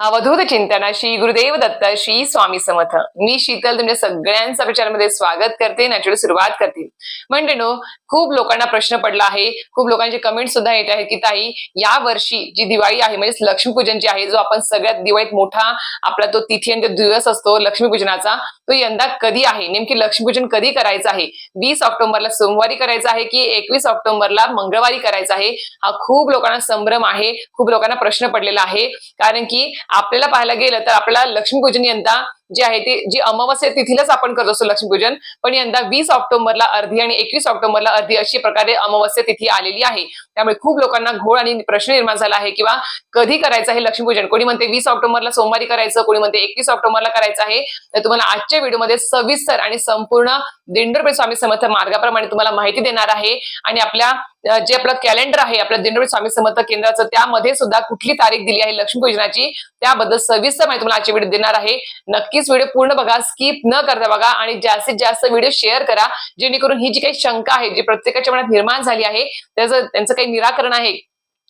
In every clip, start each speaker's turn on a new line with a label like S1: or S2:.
S1: अवधूत चिंतनाशी श्री गुरुदेव दत्त श्री स्वामी समर्थ. मी शीतल तुमच्या सगळ्यांचा विचारांमध्ये स्वागत करते नॅचरल सुरुवात करते. म्हणजे नो खूप लोकांना प्रश्न पडला आहे. खूप लोकांचे कमेंट सुद्धा येत आहेत की ताई या वर्षी जी दिवाळी आहे म्हणजे लक्ष्मीपूजन जी आहे जो आपण सगळ्यात दिवाळीत मोठा आपला तो तिथी आणि दिवस असतो लक्ष्मीपूजनाचा तो यंदा कधी आहे? नेमकी लक्ष्मीपूजन कधी करायचं आहे? वीस ऑक्टोबरला सोमवारी करायचं आहे की एकवीस ऑक्टोबरला मंगळवारी करायचं आहे? हा खूप लोकांना संभ्रम आहे. खूप लोकांना प्रश्न पडलेला आहे. कारण की आपल्याला पाहायला गेलं तर आपल्याला लक्ष्मीपूजन यंदा जे आहे ते जी अमावस्या तिथीलाच आपण करत असतो लक्ष्मीपूजन. पण यंदा वीस ऑक्टोबरला अर्धी आणि एकवीस ऑक्टोबरला अर्धी अशी प्रकारे अमावस्या तिथी आलेली आहे. त्यामुळे खूप लोकांना घोळ आणि प्रश्न निर्माण झाला आहे किंवा कधी करायचं आहे लक्ष्मीपूजन? कोणी म्हणते वीस ऑक्टोबरला सोमवारी करायचं कोणी म्हणते एकवीस ऑक्टोबरला करायचं आहे. तर तुम्हाला आजच्या व्हिडिओमध्ये सविस्तर आणि संपूर्ण दिंडोरपे स्वामी समर्थ मार्गाप्रमाणे तुम्हाला माहिती देणार आहे. आणि आपल्या जे आपलं कॅलेंडर आहे आपल्या दिंडोरी स्वामी समर्थ केंद्राचं त्यामध्ये सुद्धा कुठली तारीख दिली आहे लक्ष्मीपूजनाची त्याबद्दल सविस्तर माहिती तुम्हाला आजची व्हिडिओ देणार आहे. नक्कीच व्हिडिओ पूर्ण बघा स्किप न करता बघा आणि जास्तीत जास्त व्हिडिओ शेअर करा जेणेकरून ही जी काही शंका आहे जी प्रत्येकाच्या मनात निर्माण झाली आहे त्याचं त्यांचं काही निराकरण आहे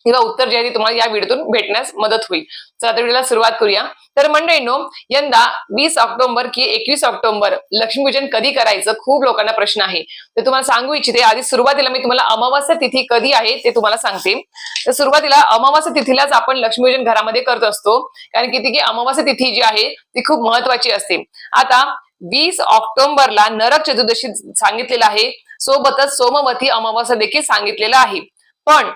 S1: किंवा उत्तर जे आहे ते तुम्हाला या व्हिडिओतून भेटण्यास मदत होईल. चला आता व्हिडिओला सुरुवात करूया. तर मंडळींनो यंदा वीस ऑक्टोबर की एकवीस ऑक्टोबर लक्ष्मीपूजन कधी करायचं खूप लोकांना प्रश्न आहे. तर तुम्हाला सांगू इच्छिते. आधी सुरुवातीला मी तुम्हाला अमावास्या तिथी कधी आहे ते तुम्हाला सांगते. तर सुरुवातीला अमावास्या तिथीलाच आपण लक्ष्मीपूजन घरामध्ये करत असतो. कारण की ती की अमावास्या तिथी जी आहे ती खूप महत्वाची असते. आता वीस ऑक्टोबरला नरक चतुर्दशी सांगितलेलं आहे. सोबतच सोमवती अमावास्या देखील सांगितलेलं आहे. पण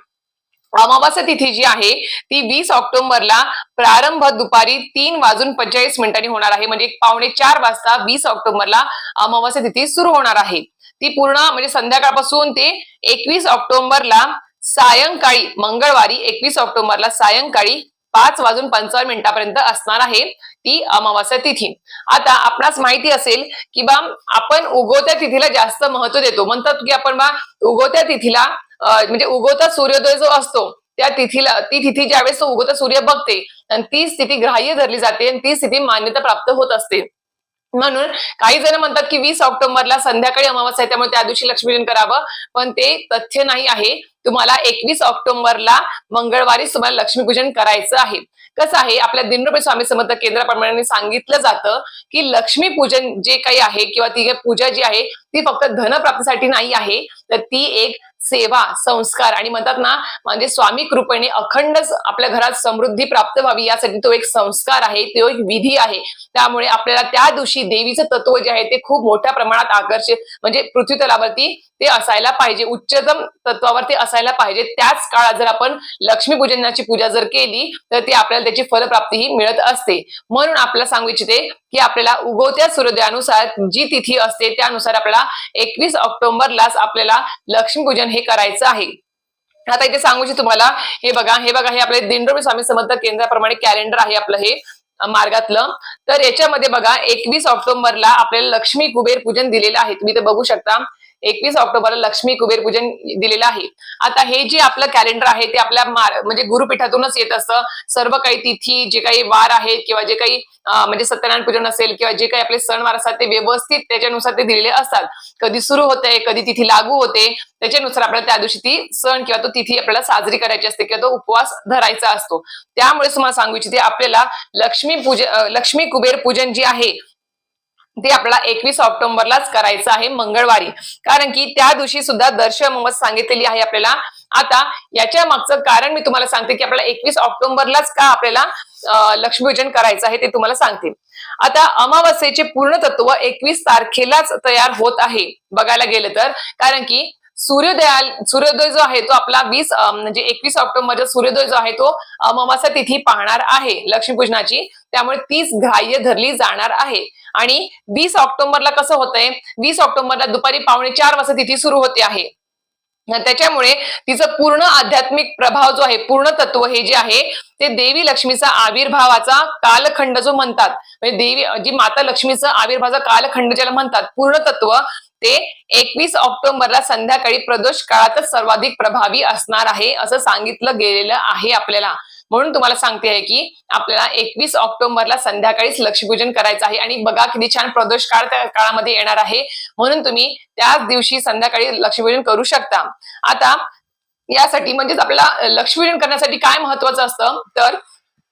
S1: अमावास्या तिथी जी आहे ती वीस ऑक्टोबरला प्रारंभ दुपारी तीन वाजून पंचेचाळीस मिनिटांनी होणार आहे. म्हणजे पावणे चार वाजता वीस ऑक्टोबरला अमावास्या तिथी सुरू होणार आहे. ती पूर्ण म्हणजे संध्याकाळपासून ते एकवीस ऑक्टोबरला सायंकाळी मंगळवारी एकवीस ऑक्टोबरला सायंकाळी पाच वाजून पंचावन्न मिनिटापर्यंत असणार आहे ती अमावास्या तिथी. आता आपणास माहिती असेल की बा आपण उगवत्या तिथीला जास्त महत्त्व देतो. म्हणतात की आपण बा उगवत्या तिथीला म्हणजे उगवता सूर्योदय जो असतो त्या तिथीला ती तिथी ज्यावेळेस तो उगवता सूर्य बघते आणि ती स्थिती ग्राह्य धरली जाते आणि ती स्थिती मान्यता प्राप्त होत असते. म्हणून काही जण म्हणतात की वीस ऑक्टोबरला संध्याकाळी अमावस्या आहे त्यामुळे त्या दिवशी लक्ष्मीपूजन करावं. पण ते तथ्य नाही आहे. तुम्हाला एकवीस ऑक्टोबरला मंगळवारी तुम्हाला लक्ष्मीपूजन करायचं आहे. कसं आहे? आपल्या दिनरुपे स्वामी समर्थ केंद्राप्रमाणे सांगितलं जातं की लक्ष्मीपूजन जे काही आहे किंवा ती पूजा जी आहे ती फक्त धनप्राप्तीसाठी नाही आहे. तर ती एक सेवा संस्कार आणि म्हणतात ना म्हणजे स्वामी कृपेने अखंड आपल्या घरात समृद्धी प्राप्त व्हावी यासाठी तो एक संस्कार आहे तो एक विधी आहे. त्यामुळे आपल्याला त्या दिवशी देवीचं तत्व जे आहे ते खूप मोठ्या प्रमाणात आकर्षित म्हणजे पृथ्वी तलावरती ते असायला पाहिजे उच्चतम तत्वावर ते असायला पाहिजे. त्याच काळात जर आपण लक्ष्मीपूजनाची पूजा जर केली तर ती आपल्याला त्याची फलप्राप्ती ही मिळत असते. म्हणून आपल्याला सांगू इच्छिते की आपल्याला उगवत्या सूर्योदयानुसार जी तिथी असते त्यानुसार आपल्याला एकवीस ऑक्टोबरलाच आपल्याला लक्ष्मीपूजन हे करायचं आहे. आता इथे सांगू इच्छित तुम्हाला हे बघा हे बघा हे आपले दिंडोबी स्वामी समर्थ केंद्राप्रमाणे कॅलेंडर आहे आपलं हे मार्गातलं. तर याच्यामध्ये बघा एकवीस ऑक्टोबरला आपल्याला लक्ष्मी कुबेर पूजन दिलेलं आहे. तुम्ही ते बघू शकता. एकवीस ऑक्टोबरला लक्ष्मी कुबेर पूजन दिलेलं आहे. आता हे जे आपलं कॅलेंडर आहे ते आपल्या मार- म्हणजे गुरुपीठातूनच येत असतं. सर्व काही तिथी जे काही वार आहेत किंवा जे काही म्हणजे सत्यनारायण पूजन असेल किंवा जे काही आपले सणवार असतात ते व्यवस्थित त्याच्यानुसार ते दिलेले असतात. कधी सुरू होते कधी तिथी लागू होते त्याच्यानुसार आपल्याला त्या दिवशी ती सण किंवा तो तिथी आपल्याला साजरी करायची असते किंवा तो उपवास धरायचा असतो. त्यामुळे तुम्हाला सांगू इच्छिते आपल्याला लक्ष्मी पूजन लक्ष्मी कुबेर पूजन जे आहे ते आपल्याला एकवीस ऑक्टोबरलाच करायचं आहे मंगळवारी. कारण की त्या दिवशी सुद्धा दर्श मोहम्मद सांगितलेली आहे आपल्याला. आता याच्या मागचं कारण मी तुम्हाला सांगते की आपल्याला एकवीस ऑक्टोबरलाच का आपल्याला लक्ष्मीपूजन करायचं आहे ते तुम्हाला सांगते. आता अमावस्येचे पूर्ण तत्व एकवीस तारखेलाच तयार होत आहे बघायला गेलं तर. कारण की सूर्योदया सूर्योदय जो आहे तो आपला वीस म्हणजे एकवीस ऑक्टोबरचा सूर्योदय जो आहे तो अमावस्या तिथी पाहणार आहे लक्ष्मीपूजनाची. त्यामुळे तीच ग्राह्य धरली जाणार आहे. आणि वीस ऑक्टोबरला कसं होतंय? वीस ऑक्टोबरला दुपारी पावणे चार वाजता तिथी सुरू होते आहे. त्याच्यामुळे तिचं पूर्ण आध्यात्मिक प्रभाव जो आहे पूर्ण तत्व हे जे आहे ते देवी लक्ष्मीचा आविर्भावाचा कालखंड जो म्हणतात म्हणजे देवी जी माता लक्ष्मीचा आविर्भावाचा कालखंड ज्याला म्हणतात पूर्ण तत्व ते एकवीस ऑक्टोबरला संध्याकाळी प्रदोष काळातच सर्वाधिक प्रभावी असणार आहे असं सांगितलं गेलेलं आहे आपल्याला. म्हणून तुम्हाला सांगते आहे की आपल्याला एकवीस ऑक्टोबरला संध्याकाळीच लक्ष्मीपूजन करायचं आहे आणि बघा किती छान प्रदोष काळ त्या काळामध्ये येणार आहे. म्हणून तुम्ही त्याच दिवशी संध्याकाळी लक्ष्मीपूजन करू शकता. आता यासाठी म्हणजेच आपल्याला लक्ष्मीपूजन करण्यासाठी काय महत्वाचं असतं? तर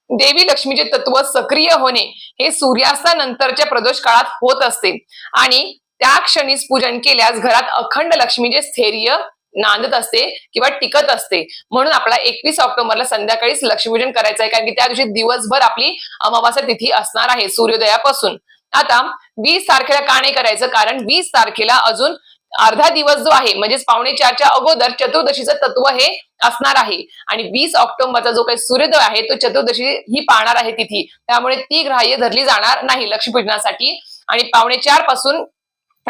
S1: देवी लक्ष्मीचे तत्व सक्रिय होणे हे सूर्यास्तानंतरच्या प्रदोष काळात होत असते. आणि त्या क्षणीच पूजन केल्यास घरात अखंड लक्ष्मीचे स्थैर्य नांदत असते किंवा टिकत असते. म्हणून आपला एकवीस ऑक्टोबरला संध्याकाळीच लक्ष्मीपूजन करायचं आहे कारण की त्या दिवशी दिवसभर आपली अमावास्या तिथी असणार आहे सूर्योदयापासून. आता वीस तारखेला का नाही करायचं? कारण वीस तारखेला अजून अर्धा दिवस जो आहे म्हणजेच पावणे चारच्या अगोदर चतुर्दशीचं तत्व हे असणार आहे. आणि वीस ऑक्टोबरचा जो काही सूर्योदय आहे तो चतुर्दशी ही पाहणार आहे तिथी. त्यामुळे ती ग्राह्य धरली जाणार नाही लक्ष्मीपूजनासाठी. आणि पावणे चारपासून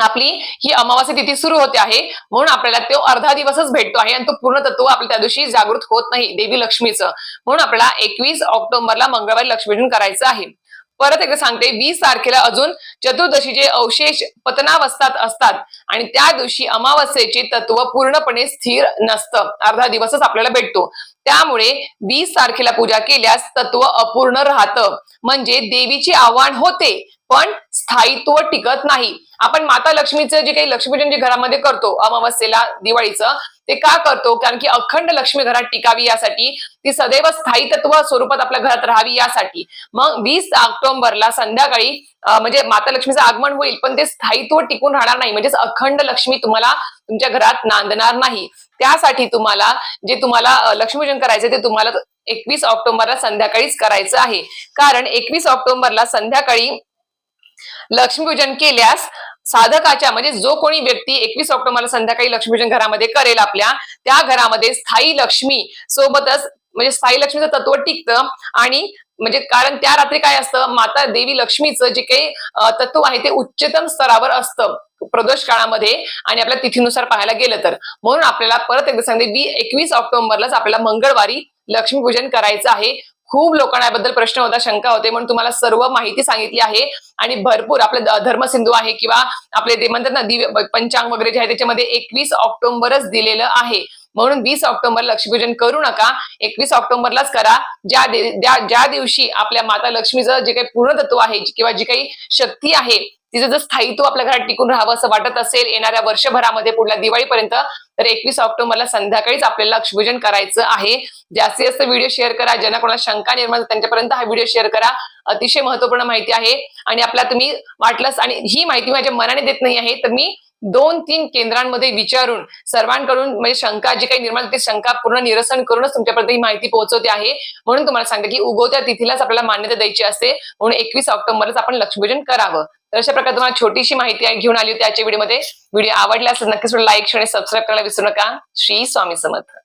S1: आपली ही अमावास्या तिथी सुरू होते आहे. म्हणून आपल्याला तो अर्धा दिवसच भेटतो आहे आणि तो पूर्ण तत्व आपल्या त्या दिवशी जागृत होत नाही देवी लक्ष्मीचं. म्हणून आपल्याला एकवीस ऑक्टोबरला मंगळवारी लक्ष्मीपूजन करायचं आहे. परत एकदा सांगते वीस तारखेला अजून चतुर्दशीचे अवशेष पतनावस्थात असतात आणि त्या दिवशी अमावस्येचे तत्व पूर्णपणे स्थिर नसतं. अर्धा दिवसच आपल्याला भेटतो. त्यामुळे वीस तारखेला पूजा केल्यास तत्व अपूर्ण राहतं. म्हणजे देवीचे आव्हान होते. पण स्थायित्व टिकत नाही. आपण माता लक्ष्मीचं जे काही लक्ष्मीपूजन जे घरामध्ये करतो अमावस्येला दिवाळीचं ते का करतो? कारण की अखंड लक्ष्मी घरात टिकावी यासाठी ती सदैव स्थायीतत्व स्वरूपात आपल्या घरात राहावी यासाठी. मग वीस ऑक्टोबरला संध्याकाळी म्हणजे माता लक्ष्मीचं आगमन होईल पण ते स्थायित्व टिकून राहणार नाही. म्हणजेच अखंड लक्ष्मी तुम्हाला तुमच्या घरात नांदणार नाही. त्यासाठी तुम्हाला जे तुम्हाला लक्ष्मीपूजन करायचं ते तुम्हाला एकवीस ऑक्टोबरला संध्याकाळीच करायचं आहे. कारण एकवीस ऑक्टोबरला संध्याकाळी लक्ष्मीपूजन केल्यास साधकाच्या म्हणजे जो कोणी व्यक्ती एकवीस ऑक्टोबरला संध्याकाळी लक्ष्मीपूजन घरामध्ये करेल आपल्या त्या घरामध्ये स्थायी लक्ष्मी सोबतच म्हणजे स्थायी लक्ष्मीचं तत्व टिकतं आणि म्हणजे कारण त्या रात्री काय असतं माता देवी लक्ष्मीचं जे काही तत्व आहे ते उच्चतम स्तरावर असतं प्रदोष काळामध्ये आणि आपल्या तिथीनुसार पाहायला गेलं तर. म्हणून आपल्याला परत एकदा सांगते वी एकवीस ऑक्टोबरलाच आपल्याला मंगळवारी लक्ष्मीपूजन करायचं आहे. खूप लोकांना याबद्दल प्रश्न होता शंका होते. म्हणून तुम्हाला सर्व माहिती सांगितली आहे. आणि भरपूर आपले धर्मसिंधू आहे किंवा आपले ते म्हणतात ना दिव्य पंचांग वगैरे जे आहे त्याच्यामध्ये एकवीस ऑक्टोबरच दिलेलं आहे. म्हणून वीस ऑक्टोबर लक्ष्मीपूजन करू नका. एकवीस ऑक्टोबरलाच करा. ज्या ज्या दिवशी आपल्या माता लक्ष्मीचं जे काही पूर्णतत्व आहे किंवा जी काही शक्ती आहे तिचं जर स्थायित्व आपल्या घरात टिकून राहावं असं वाटत असेल येणाऱ्या वर्षभरामध्ये पुढल्या दिवाळीपर्यंत तर एकवीस ऑक्टोबरला संध्याकाळीच आपल्याला लक्ष्मीपूजन करायचं आहे. जास्तीत जास्त व्हिडिओ शेअर करा ज्यांना कोणाला शंका निर्माण त्यांच्यापर्यंत हा व्हिडिओ शेअर करा. अतिशय महत्त्वपूर्ण माहिती आहे. आणि आपला तुम्ही वाटलंच आणि ही माहिती माझ्या मनाने देत नाही आहे तर मी दोन तीन केंद्रांमध्ये विचारून सर्वांकडून म्हणजे शंका जी काही निर्माण ती शंका पूर्ण निरसन करूनच तुमच्यापर्यंत ही माहिती पोहोचवते आहे. म्हणून तुम्हाला सांगते की उगवत्या तिथीलाच आपल्याला मान्यता द्यायची असते. म्हणून एकवीस ऑक्टोबरलाच आपण लक्ष्मीपूजन करावं. तर अशा प्रकारे तुम्हाला छोटीशी माहिती घेऊन आली होती आजच्या व्हिडिओमध्ये व्हिडिओ आवडला असेल नक्कीच लाईक आणि सबस्क्राईब करायला विसरू नका. श्री स्वामी समर्थ.